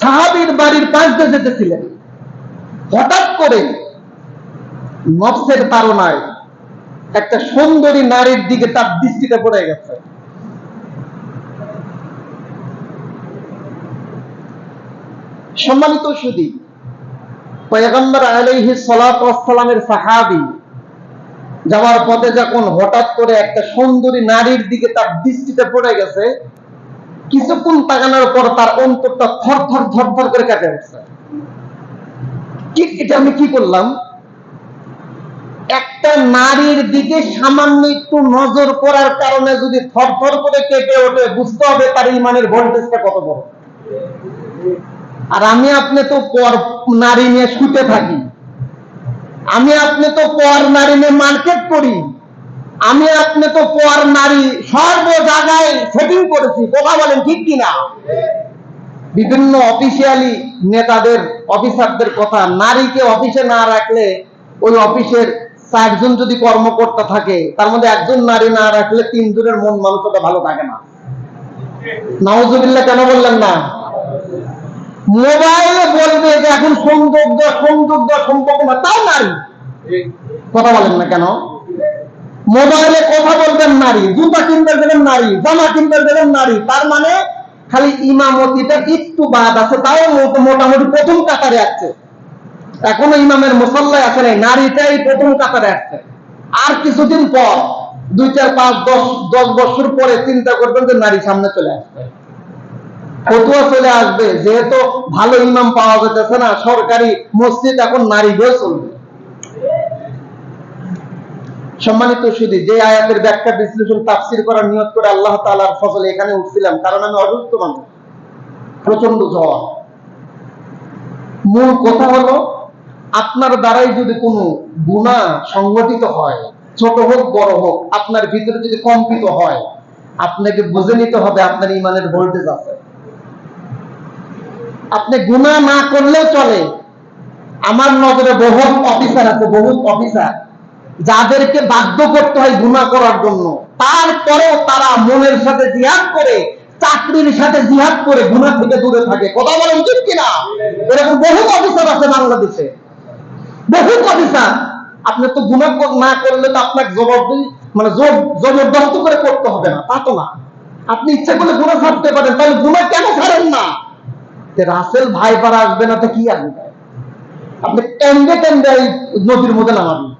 সাহাবির বাড়ির পাশ দিয়ে যেতেছিলেন। হঠাৎ করে নফসের তাড়নায় একটা সুন্দরী নারীর দিকে তার দৃষ্টিতে পড়ে গেছে। সম্মানিত সুদী, পয়গম্বর আলাইহি সালামের সাহাবি যাওয়ার পথে যখন হঠাৎ করে একটা সুন্দরী নারীর দিকে তার দৃষ্টিতে পড়ে গেছে কিছুক্ষণ তাকানোর পর তার অন্তরটা থর থর থর থর করে কাটে উঠছে। এটা আমি কি করলাম? একটা নারীর দিকে সামান্য একটু নজর করার কারণে যদি থর থর করে কেঁপে ওঠে, বুঝতে হবে তার ইমানের ভোল্টেজটা কত বড়। আর আমি আপনি তো পর নারী নিয়ে শুতে থাকি। আমি আপনি তো পর নারী নিয়ে মার্কেট করি। আমি আপনি তো পর নারী, সর্ব জায়গায় সেটিং করেছি, কথা বলেন ঠিক কিনা? বিভিন্ন অফিসিয়ালি নেতাদের অফিসারদের কথা, নারীকে অফিসে না রাখলে ওই অফিসের চারজন যদি কর্মকর্তা থাকে, তার মধ্যে একজন নারী না রাখলে তিনজনের মন মানসিকতা ভালো থাকে না। নওয়াজুবিল্লাহ কেন বললেন না? মোবাইলে বলবে যে এখন সৌন্দর্য সৌন্দর্য সম্পর্ক না, তাও নারী। কথা বলেন না কেন? মোবাইলে কথা বলবেন নারী, জুতা কিনতে দেবেন নারী, জামা কিনতে দেবেন নারী, তার মানে খালি ইমামতিটা একটু বাদ আছে, তাও মোটামুটি প্রথম কাতারে আছে। এখনও ইমামের মুসল্লায় আছে নাই, নারীটাই প্রথম কাতারে আছে। আর কিছুদিন পর, দুই চার পাঁচ, দশ দশ বছর পরে চিন্তা করবেন যে নারী সামনে চলে আসবে। ফতুয়া চলে আসবে, যেহেতু ভালো ইমাম পাওয়া যেতেছে না, সরকারি মসজিদ এখন নারী দিয়ে চলবে। সম্মানিত সুদী, যে আয়াতের ব্যাখ্যা, বিশ্লেষণ, তাফসির করার নিয়ত করে আল্লাহ তাআলার ফসল এখানে উঠছিলাম, কারণ আমি অসুস্থ মানুষ। প্রচণ্ড জ্বর। মূল কথা হলো, আপনার দ্বারাই যদি কোনো গুণা সংগঠিত হয়, ছোট হোক, বড় হোক, আপনার ভিতরে যদি কম্পিত হয়, আপনাকে বুঝে নিতে হবে আপনার ইমানের ভোল্টেজ আছে। আপনি গুণা না করলেও চলে। আমার নজরে বহু অফিসার আছে বহু অফিসার। যাদেরকে বাধ্য করতে হয় গুণা করার জন্য, তারপরেও তারা মনের সাথে জিহাদ করে, চাকরির সাথে জিহাদ করে গুণা থেকে দূরে থাকে। কথা বলেন ঠিক কিনা? এরকম বহু অফিসার আছে বাংলাদেশে। বহু অফিসার। আপনি তো গুণা না করলে তো আপনাকে জবরদস্তি মানে জবরদস্ত করে করতে হবে না, তা তো না। আপনি ইচ্ছা করলে গুণা ছাড়তে পারেন, তাহলে গুণা কেন ছাড়েন না? রাসেল ভাই পারা আসবে না তো কি আসবে? আপনি টেন্ডে টেন্ডে নদীর মধ্যে নামাবেন।